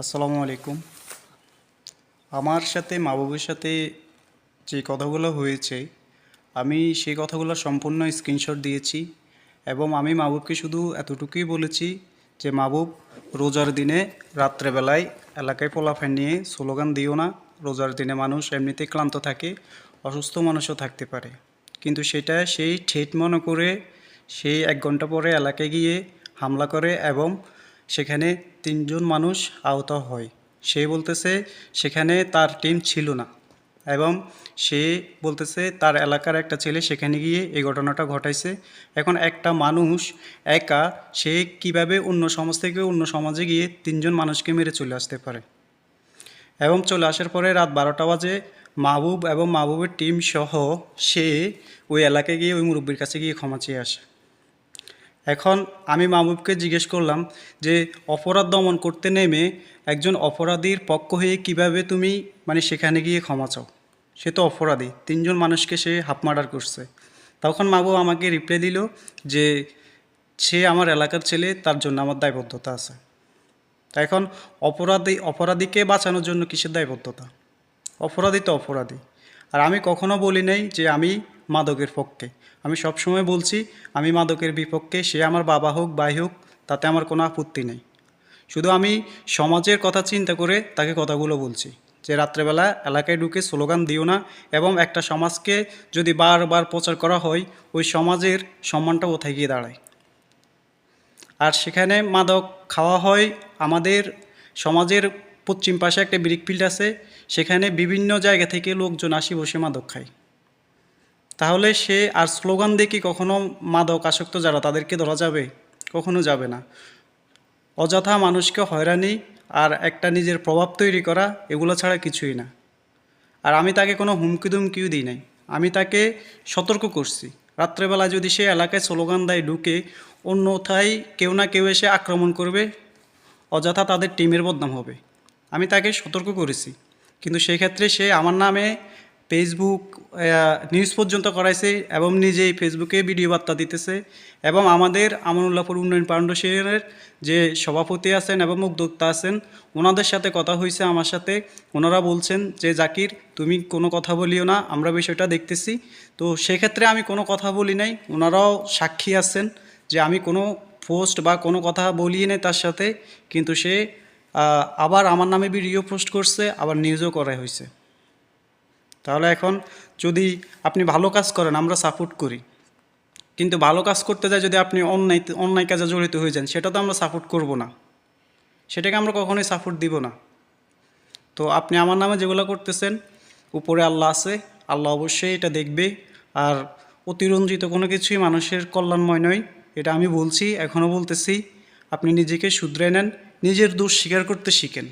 আসসালামু আলাইকুম। আমার সাথে, মাহবুবের সাথে যে কথাগুলো হয়েছে, আমি সেই কথাগুলো সম্পূর্ণ স্ক্রিনশট দিয়েছি এবং আমি মাহবুবকে শুধু এতটুকুই বলেছি যে, মাহবুব, রোজার দিনে রাত্রেবেলায় এলাকায় পোলাফান নিয়ে স্লোগান দিও না। রোজার দিনে মানুষ এমনিতে ক্লান্ত থাকে, অসুস্থ মানুষও থাকতে পারে। কিন্তু সেটা সেই ঠেট মনে করে, সেই এক ঘণ্টা পরে এলাকায় গিয়ে হামলা করে এবং সেখানে তিনজন মানুষ আহত হয়। সে বলতেছে, সেখানে তার টিম ছিল না। এবং সে বলতেছে, তার এলাকার একটা ছেলে সেখানে গিয়ে এই ঘটনাটা ঘটাইছে। এখন একটা মানুষ একা, সে কীভাবে অন্য সমাজ থেকে অন্য সমাজে গিয়ে তিনজন মানুষকে মেরে চলে আসতে পারে? এবং চলে আসার পরে রাত বারোটা বাজে, মাহবুব এবং মাহবুবের টিম সহ সে ওই এলাকায় গিয়ে ওই মুরব্বীর কাছে গিয়ে ক্ষমা চেয়ে আসে। এখন আমি মাহবুবকে জিজ্ঞেস করলাম যে, অপরাধ দমন করতে নেমে একজন অপরাধীর পক্ষ হয়ে কীভাবে তুমি মানে সেখানে গিয়ে ক্ষমা চাও? সে তো অপরাধী, তিনজন মানুষকে সে হাফ মার্ডার করছে। তখন মাবু আমাকে রিপ্লাই দিল যে, সে আমার এলাকার ছেলে, তার জন্য আমার দায়বদ্ধতা আছে। তা এখন অপরাধী, অপরাধীকে বাঁচানোর জন্য কিসের দায়বদ্ধতা? অপরাধী তো অপরাধী। আর আমি কখনো বলি নাই যে, আমি মাদকের পক্ষে। আমি সবসময় বলছি, আমি মাদকের বিপক্ষে, সে আমার বাবা হোক, ভাই হোক, তাতে আমার কোনো আপত্তি নেই। শুধু আমি সমাজের কথা চিন্তা করে তাকে কথাগুলো বলছি, যে রাত্রেবেলা এলাকায় ঢুকে স্লোগান দিও না এবং একটা সমাজকে যদি বারবার প্রচার করা হয়, ওই সমাজের সম্মানটা কোথায় গিয়ে দাঁড়ায়। আর সেখানে মাদক খাওয়া হয়, আমাদের সমাজের পশ্চিম পাশে একটা ব্রিক ফিল্ড আছে, সেখানে বিভিন্ন জায়গা থেকে লোকজন আসি বসে মাদক খায়। তাহলে সে আর স্লোগান দিয়ে কি কখনো মাদক আসক্ত যারা, তাদেরকে ধরা যাবে? কখনো যাবে না। অযথা মানুষকে হয়রানি আর একটা নিজের প্রভাব তৈরি করা, এগুলো ছাড়া কিছুই না। আর আমি তাকে কোনো হুমকি দুমকিও দিই নাই। আমি তাকে সতর্ক করছি। রাত্রেবেলা যদি সে এলাকায় স্লোগান দেয় ঢুকে, অন্যথায় কেউ না কেউ এসে আক্রমণ করবে, অযথা তাদের টিমের বদনাম হবে। আমি তাকে সতর্ক করেছি। কিন্তু সেই ক্ষেত্রে সে আমার নামে ফেসবুক নিউজ পর্যন্ত করাইছে এবং নিজেই ফেসবুকে ভিডিও বার্তা দিতেছে এবং আমাদের আমানুল্লাহপুর উন্নয়ন ফাউন্ডেশনের যে সভাপতি আছেন এবং উদ্যোক্তা আছেন, ওনাদের সাথে কথা হয়েছে আমার সাথে। ওনারা বলছেন যে, জাকির, তুমি কোনো কথা বলিও না, আমরা বিষয়টা দেখতেছি। তো সেক্ষেত্রে আমি কোনো কথা বলি নাই, ওনারাও সাক্ষী আছেন যে, আমি কোনো পোস্ট বা কোনো কথা বলিয়ে নেই তার সাথে, কিন্তু সে আবার আমার নামে ভিডিও পোস্ট করছে, আবার নিউজও করা হয়েছে তাহলে এখন যদি আপনি ভালো কাজ করেন, আমরা সাপোর্ট করি। কিন্তু ভালো কাজ করতে যায় যদি আপনি অন্যায় অন্যায় কাজে জড়িত হয়ে যান, সেটা তো আমরা সাপোর্ট করব না। সেটাকে আমরা কখনোই সাপোর্ট দিব না। তো আপনি আমার নামে যেগুলো করতেছেন, উপরে আল্লাহ আছে, আল্লাহ অবশ্যই এটা দেখবে। আর অতিরঞ্জিত কোনো কিছুই মানুষের কল্যাণময় নয়, এটা আমি বলছি এখনও বলতেছি। আপনি নিজেকে শুধরে নেন, নিজের দোষ স্বীকার করতে শিখেন।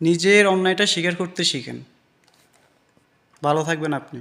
নিজের অন্যায়টা স্বীকার করতে শিখেন। ভালো থাকবেন আপনি।